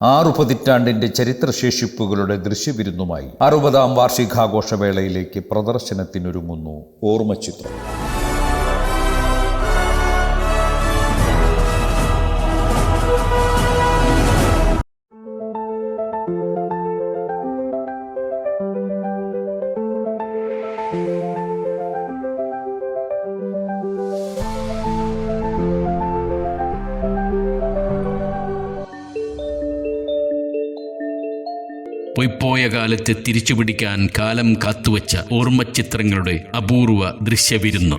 ആറു പതിറ്റാണ്ടിന്റെ ചരിത്രശേഷിപ്പുകളുടെ ദൃശ്യവിരുന്നുമായി അറുപതാം വാർഷികാഘോഷവേളയിലേക്ക് പ്രദർശനത്തിനൊരുങ്ങുന്നു ഓർമ്മചിത്രം. പൊയ്പോയ കാലത്തെ തിരിച്ചു പിടിക്കാൻ കാലം കാത്തുവച്ച ഓർമ്മച്ചിത്രങ്ങളുടെ അപൂർവ ദൃശ്യവിരുന്നു.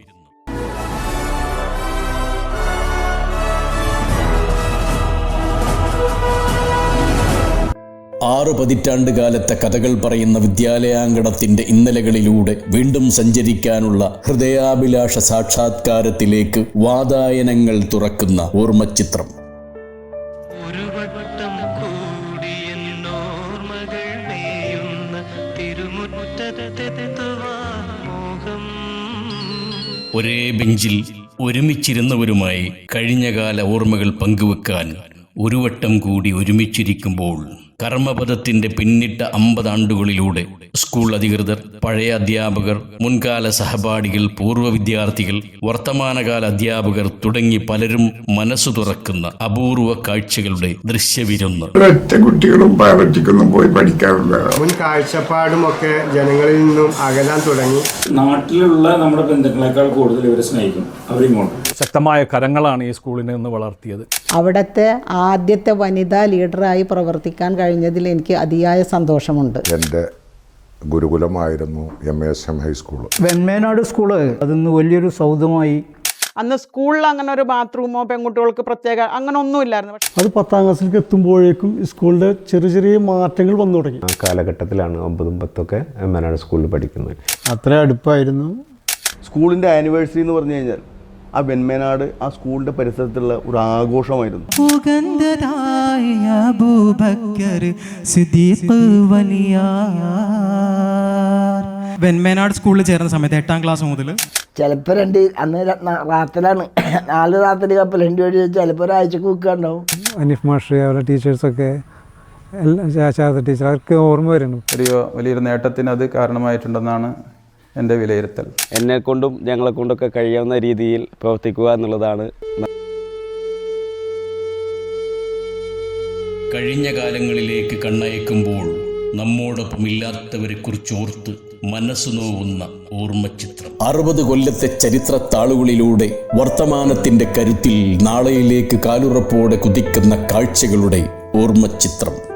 ആറ് പതിറ്റാണ്ട് കാലത്തെ കഥകൾ പറയുന്ന വിദ്യാലയാങ്കണത്തിന്റെ ഇന്നലകളിലൂടെ വീണ്ടും സഞ്ചരിക്കാനുള്ള ഹൃദയാഭിലാഷ സാക്ഷാത്കാരത്തിലേക്ക് വാതായനങ്ങൾ തുറക്കുന്ന ഓർമ്മച്ചിത്രം. ഒരേ ബെഞ്ചിൽ ഒരുമിച്ചിരുന്നവരുമായി കഴിഞ്ഞകാല ഓർമ്മകൾ പങ്കുവെക്കാൻ ഒരു വട്ടം കൂടി ഒരുമിച്ചിരിക്കുമ്പോൾ കർമ്മപദത്തിന്റെ പിന്നിട്ട അമ്പതാണ്ടുകളിലൂടെ സ്കൂൾ അധികൃതർ പഴയ അധ്യാപകർ മുൻകാല സഹപാഠികൾ പൂർവ വിദ്യാർത്ഥികൾ വർത്തമാനകാല അധ്യാപകർ തുടങ്ങി പലരും മനസ്സു തുറക്കുന്ന അപൂർവ കാഴ്ചകളുടെ ദൃശ്യവിരുന്ന്. ഒറ്റ കുട്ടികളും പോയി പഠിക്കാറില്ല. മുൻ കാഴ്ചപ്പാടും ഒക്കെ ജനങ്ങളിൽ നിന്നും അകലാൻ തുടങ്ങി. നാട്ടിലുള്ള നമ്മുടെ ബന്ധുക്കളെക്കാൾ കൂടുതൽ ഇവരെ സ്നേഹിക്കും. അവരിങ്ങോട്ട്. ശക്തമായ കരങ്ങളാണ് ഈ സ്കൂളിനെ നിന്ന് വളർത്തിയത്. അവിടുത്തെ ആദ്യത്തെ വനിതാ ലീഡറായി പ്രവർത്തിക്കാൻ കഴിഞ്ഞതിൽ എനിക്ക് അതിയായ സന്തോഷമുണ്ട്. എന്റെ ഗുരുകുലമായിരുന്നു M S M high school Venmenad school അതിന്ന് വലിയൊരു സൗധമായി. അന്ന് സ്കൂളിൽ അങ്ങനെ ഒരു ബാത്റൂമോ പെൺകുട്ടികൾക്ക് പ്രത്യേക അങ്ങനെ ഒന്നും ഇല്ലായിരുന്നു. അത് പത്താം ക്ലാസ്സിലേക്ക് എത്തുമ്പോഴേക്കും സ്കൂളിന്റെ ചെറിയ ചെറിയ മാറ്റങ്ങൾ വന്നു തുടങ്ങി. ആ കാലഘട്ടത്തിലാണ് ഒമ്പതും പത്തൊക്കെ എമ്മനാട് സ്കൂളിൽ പഠിക്കുന്നത്. അത്ര അടുപ്പായിരുന്നു. സ്കൂളിന്റെ ആനിവേഴ്സറി എന്ന് പറഞ്ഞു കഴിഞ്ഞാൽ ആ വെൺമേനാട് ആ സ്കൂളിന്റെ പരിസരത്തുള്ള ഒരു ആഘോഷമായിരുന്നു. വെൺമേനാട് സ്കൂളിൽ ചേർന്ന സമയത്ത് എട്ടാം ക്ലാസ് മുതൽ ചിലപ്പോൾ രണ്ട് അന്ന് റാത്തലാണ്. നാല് രാത്രി കപ്പൽ രണ്ട് വഴി ചിലപ്പോൾ ഒരാഴ്ചക്ക് വെക്കാണ്ടാവും. അനിഫ് മാഷ് അവരുടെ ടീച്ചേഴ്സൊക്കെ എല്ലാ ശാസ്ത്ര ടീച്ചർ അവർക്ക് ഓർമ്മ വരുന്നു. ഒരു വലിയൊരു നേട്ടത്തിന് അത് കാരണമായിട്ടുണ്ടെന്നാണ് എന്റെ വിലയിരുത്തൽ. എന്നെ കൊണ്ടും ഞങ്ങളെ കൊണ്ടൊക്കെ കഴിയാവുന്ന രീതിയിൽ പ്രവർത്തിക്കുക എന്നുള്ളതാണ്. കഴിഞ്ഞ കാലങ്ങളിലേക്ക് കണ്ണയക്കുമ്പോൾ നമ്മോടൊപ്പം ഇല്ലാത്തവരെ കുറിച്ചോർത്ത് മനസ്സു നോവുന്ന ഓർമ്മചിത്രം. അറുപത് കൊല്ലത്തെ ചരിത്ര താളുകളിലൂടെ വർത്തമാനത്തിന്റെ കരുത്തിൽ നാളെയിലേക്ക് കാലുറപ്പോടെ കുതിക്കുന്ന കാഴ്ചകളുടെ ഓർമ്മച്ചിത്രം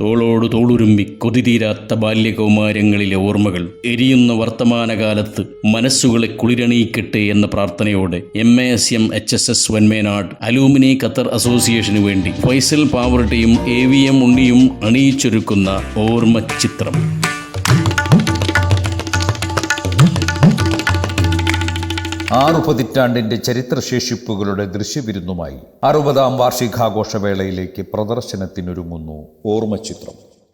തോളോട് തോളുരുമ്പി കൊതിതീരാത്ത ബാല്യകൗമാരങ്ങളിലെ ഓർമ്മകൾ എരിയുന്ന വർത്തമാനകാലത്ത് മനസ്സുകളെ കുളിരണിയിക്കട്ടെ എന്ന പ്രാർത്ഥനയോടെ M A S M H S S Vanmenad alumni Qatar അസോസിയേഷനു വേണ്ടി ഫൈസൽ പാവർട്ടിയും എ വി എം ഉണ്ണിയും അണിയിച്ചൊരുക്കുന്ന ഓർമ്മച്ചിത്രം ആറു പതിറ്റാണ്ടിന്റെ ചരിത്രശേഷിപ്പുകളുടെ ദൃശ്യവിരുന്നുമായി അറുപതാം വാർഷികാഘോഷവേളയിലേക്ക് പ്രദർശനത്തിനൊരുങ്ങുന്നു ഓർമ്മചിത്രം.